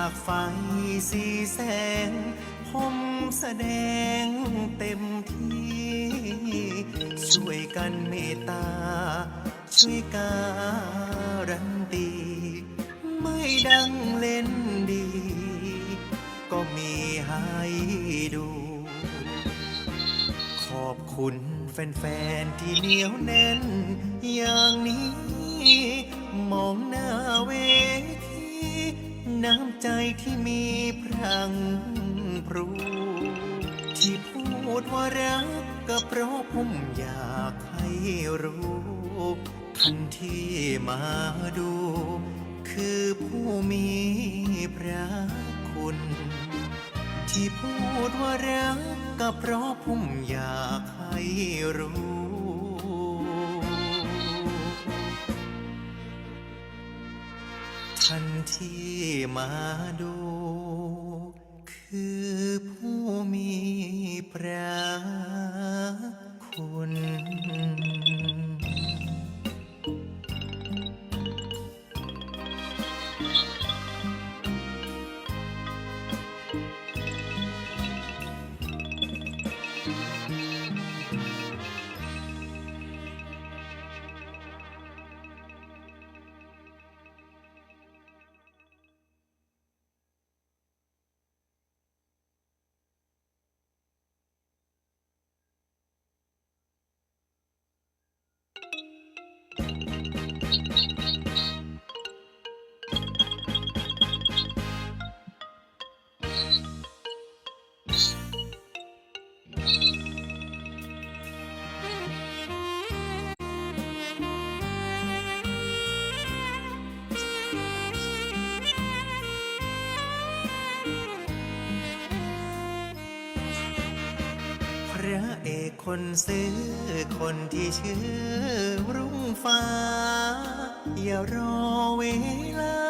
ากไฟสีแสง ผมแสดงเต็มที่ ช่วยกันเมตตา ช่วยการันตี ไม่ดังเล่นดี ก็มีให้ดู ขอบคุณแฟน ๆ ที่เหนียวแน่นอย่างนี้ น้ำใจที่มีพรังพรู ที่พูดว่ารักก็เพราะผมอยากให้รู้ท่านที่มาดู คือผู้มีพระคุณ ที่พูดว่ารักก็เพราะผมอยากให้รู้ ท่านที่มาดู คือผู้มีพระคุณ ระเอก คนซื้อคนที่ชื่อรุ่งฟ้า อย่ารอเวลา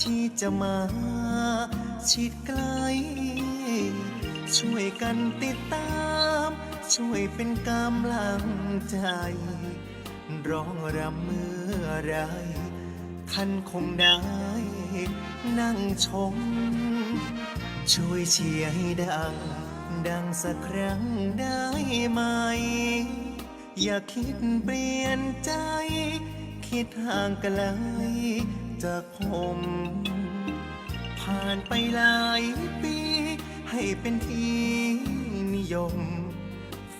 ที่จะมาชิดใกล้ช่วยกันติดตาม ช่วยเป็นกำลังใจ ร้องรำเมื่อไรท่านคงได้ นั่งชม ช่วยเชียร์ให้ดัง ดังสักครั้งได้ไหม อย่าคิดเปลี่ยนใจ คิดห่างไกลจากผม ผ่านไปหลายปี ให้เป็นที่นิยม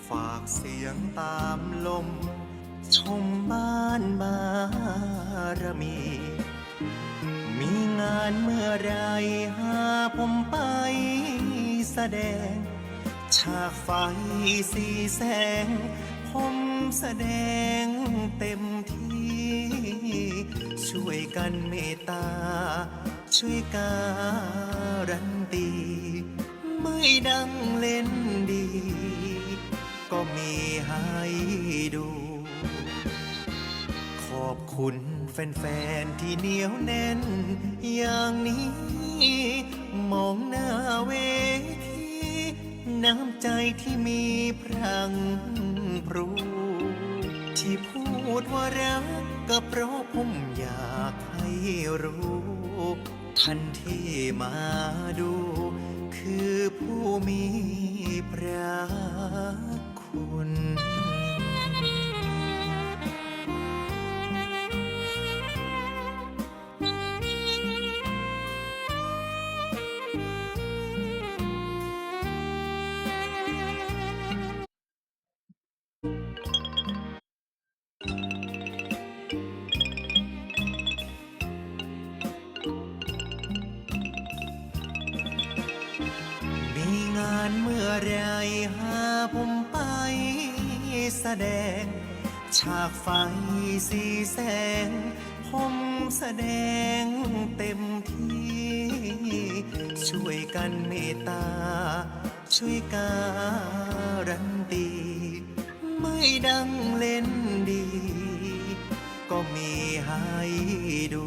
ฝากเสียงตามลม ชมบ้านบารมี มีงานเมื่อไรหาผมไปแสดง ฉากไฟสีแสง ผมแสดงเต็มที่ ช่วยกันเมตตา ช่วยการันตี ไม่ดังเล่นดี ก็มีให้ดู ขอบคุณแฟนๆ ที่เหนียวแน่น อย่างนี้ มองหน้าเวที น้ำใจที่มีพรังพรูที่พูดว่ารักก็เพราะผมอยากให้รู้ ท่านที่มาดู คือผู้มีพระคุณ ผมไปแสดง ฉากไฟสีแสง ผมแสดงเต็มที่ ช่วยกันเมตตา ช่วยการันตี ไม่ดังเล่นดี ก็มีให้ดู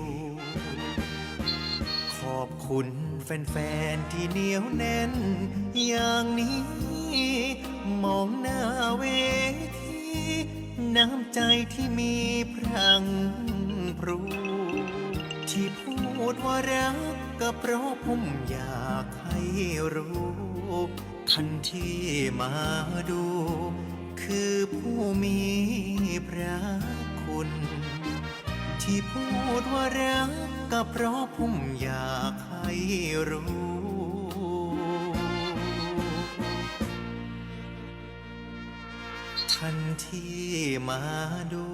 ขอบคุณแฟนๆ ที่เหนียวแน่น อย่างนี้ มองหน้าเวทีน้ำใจที่มีพรังพรูทที่พูดว่ารักก็เพราะผมอยากให้รู้ทันที่มาดู คือผู้มีพระคุณ ที่พูดว่ารักก็เพราะผมอยากให้รู้ ทันที่มาดู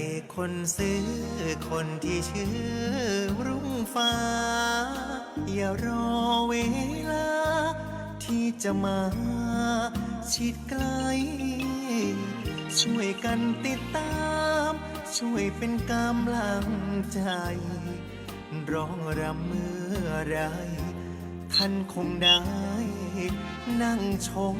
เอกคนซื้อคนที่ชื่อรุ่งฟ้า อย่ารอเวลา ที่จะมาชิดใกล้ช่วยกันติดตาม ช่วยเป็นกำลังใจ ร้องรำเมื่อไรท่านคงได้นั่งชม